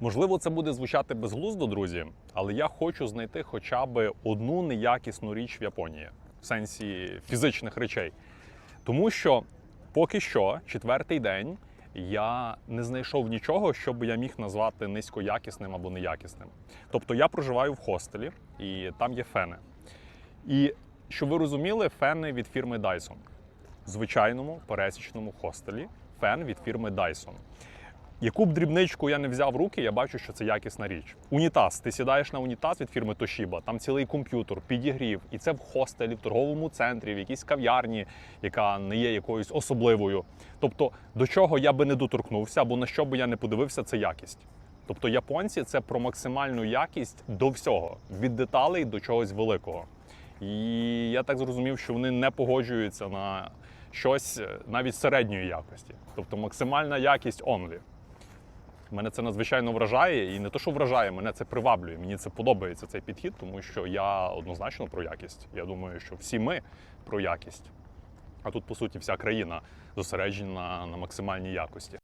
Можливо, це буде звучати безглуздо, друзі, але я хочу знайти хоча б одну неякісну річ в Японії в сенсі фізичних речей. Тому що поки що, четвертий день, я не знайшов нічого, що би я міг назвати низькоякісним або неякісним. Тобто я проживаю в хостелі, і там є фени. І щоб ви розуміли, фени від фірми Dyson. В звичайному пересічному хостелі фен від фірми Dyson. Яку б дрібничку я не взяв в руки, я бачу, що це якісна річ. Унітаз. Ти сідаєш на унітаз від фірми Toshiba, там цілий комп'ютер, підігрів, і це в хостелі, в торговому центрі, в якійсь кав'ярні, яка не є якоюсь особливою. Тобто, до чого я би не доторкнувся, або на що би я не подивився, це якість. Тобто японці це про максимальну якість до всього, від деталей до чогось великого. І я так зрозумів, що вони не погоджуються на щось е, навіть середньої якості. Тобто максимальна якість only. Мене це надзвичайно вражає, і не то, що вражає, мене це приваблює. Мені це подобається цей підхід, тому що я однозначно про якість. Я думаю, що всі ми про якість. А тут, по суті, вся країна зосереджена на максимальній якості.